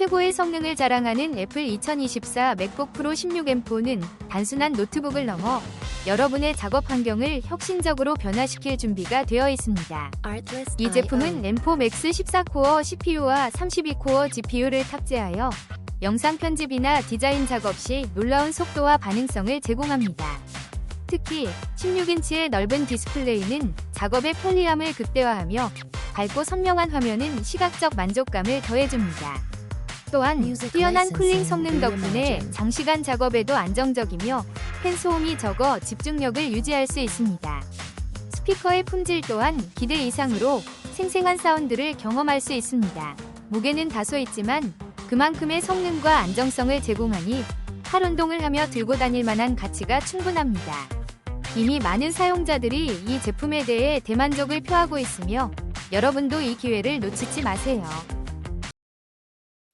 최고의 성능을 자랑하는 애플 2024 맥북 프로 16M4는 단순한 노트북을 넘어 여러분의 작업 환경을 혁신적으로 변화시킬 준비가 되어 있습니다. 이 제품은 M4 Max 14코어 CPU와 32코어 GPU를 탑재하여 영상 편집이나 디자인 작업 시 놀라운 속도와 반응성을 제공합니다. 특히 16인치의 넓은 디스플레이는 작업의 편리함을 극대화하며 밝고 선명한 화면은 시각적 만족감을 더해줍니다. 또한 뛰어난 쿨링 성능 덕분에 장시간 작업에도 안정적이며 팬 소음이 적어 집중력을 유지할 수 있습니다. 스피커의 품질 또한 기대 이상으로 생생한 사운드를 경험할 수 있습니다. 무게는 다소 있지만 그만큼의 성능과 안정성을 제공하니 팔 운동을 하며 들고 다닐 만한 가치가 충분합니다. 이미 많은 사용자들이 이 제품에 대해 대만족을 표하고 있으며 여러분도 이 기회를 놓치지 마세요.